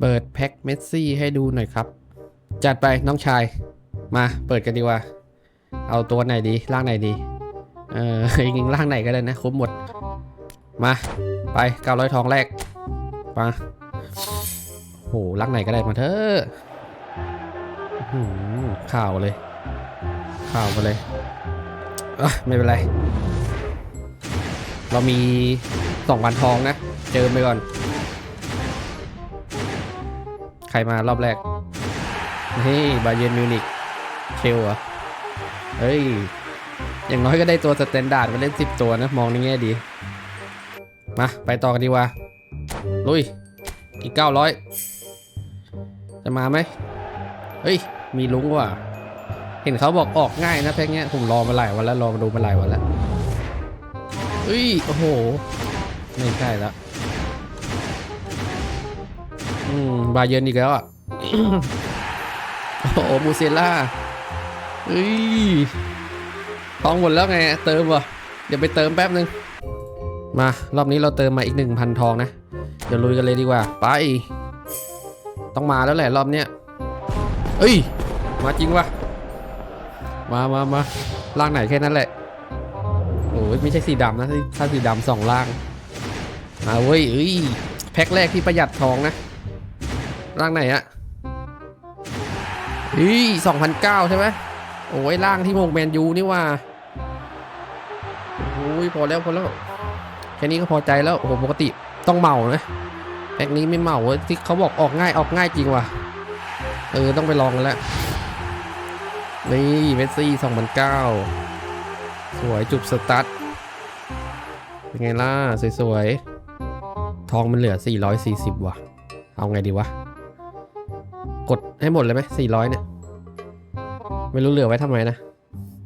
เปิดแพ็คเมสซี่ให้ดูหน่อยครับ จัดไปน้องชาย มาเปิดกันดีกว่า เอาตัวไหนดีร่างไหนดี เออจริงๆร่างไหนก็ได้นะครบหมด มา ไป 900 ทองแรก มาโหร่างไหนก็ได้มาเถอะข่าวเลย ข่าวมาเลยอ้ยไม่เป็นไร เรามีสองวันทองนะ เจิมไปก่อน รมารอบแรก นี่บาเย r n มิวนิกเชลเหรอ เฮ้ย อย่างน้อยก็ได้ตัวสแตนดาร์ดมาเล่น10 ตัวนะ มองในแง่ดี มา ไปต่อกันดีกว่า ลุย อีก 900 จะมาไหม เฮ้ย มีลุงว่ะ เห็นเขาบอกออกง่ายนะแพ็กเนี้ย ผมรอมาหลายวันแล้ว รอมาดูมาหลายวันแล้วเฮ้ย โอ้โห ไม่ใช่แล้ว อืมบาเยิร์นอีกแล้วอะ โอ้โหมูเซล่าเฮ้ยทองหมดแล้วไง เติมวะเดี๋ยวไปเติมแป๊บนึง มารอบนี้เราเติมมาอีก 1,000 ทองนะ เดี๋ยวลุยกันเลยดีกว่า ไป ต้องมาแล้วแหละรอบเนี้ยเอ้ย มาจริงวะมามามาล่างไหนแค่นั้นแหละ โอ้ยไม่ใช่สีดำนะ ถ้าสีดำสองล่าง มาเว้ยเอ้ย แพ็คแรกที่ประหยัดทองนะ ร่างไหนอะเฮ้ยสองพันเก้าใช่ไหมโอ้ยร่างที่โมงแมนยูนี่ว่าโอ้ยพอแล้วพอแล้วแค่นี้ก็พอใจแล้วโอ้โหปกติต้องเมานะแพ็คนี้ไม่เมาเว้ยที่เขาบอกออกง่ายออกง่ายจริงว่ะเออต้องไปลองกันแล้วนี่เมสซี่สองพันเก้าสวยจุบสตั๊ดเป็นไงล่ะ สวยๆ ทองมันเหลือ 440 ว่ะ เอาไงดีวะ กดให้หมดเลยไหม400เนี่ย ไม่รู้เหลือไว้ทำไมนะ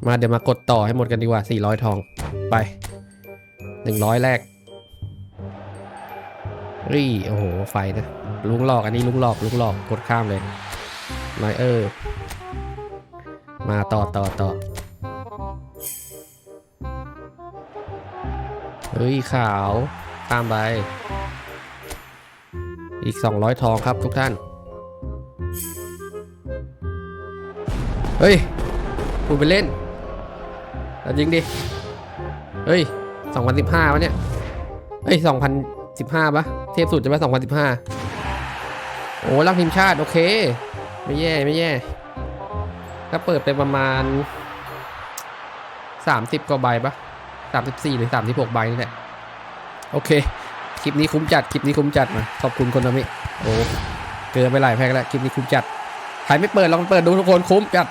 มาเดี๋ยวมากดต่อให้หมดกันดีกว่า400ทองไป100แรกเฮ้ยโอ้โห ไฟนะ ลุงหลอกอันนี้ลุงหลอกลุงหลอกกดข้ามเลยนอยเออมาต่อต่อต่อเฮ้ย ขาว ข้ามไป อีก 200 ทองครับทุกท่าน เฮ้ยพูดไปเล่นแต่จริงดิ เฮ้ย2015วะเนี่ย เฮ้ย2015ปะเทพสุดจะไหม2015โอ้ร่าทีมชาติ โอเค ไม่แย่ไม่แย่ก็เปิดไปประมาณ30กว่าใบปะ34หรือ36ใบนี่แหละ โอเค คลิปนี้คุ้มจัด คลิปนี้คุ้มจัดมา ขอบคุณคนทำมิโอ้ เกินไปหลายแพ็กแล้วคลิปนี้คุ้มจัดใครไม่เปิดลองเปิดดูทุกคนคุ้มจัด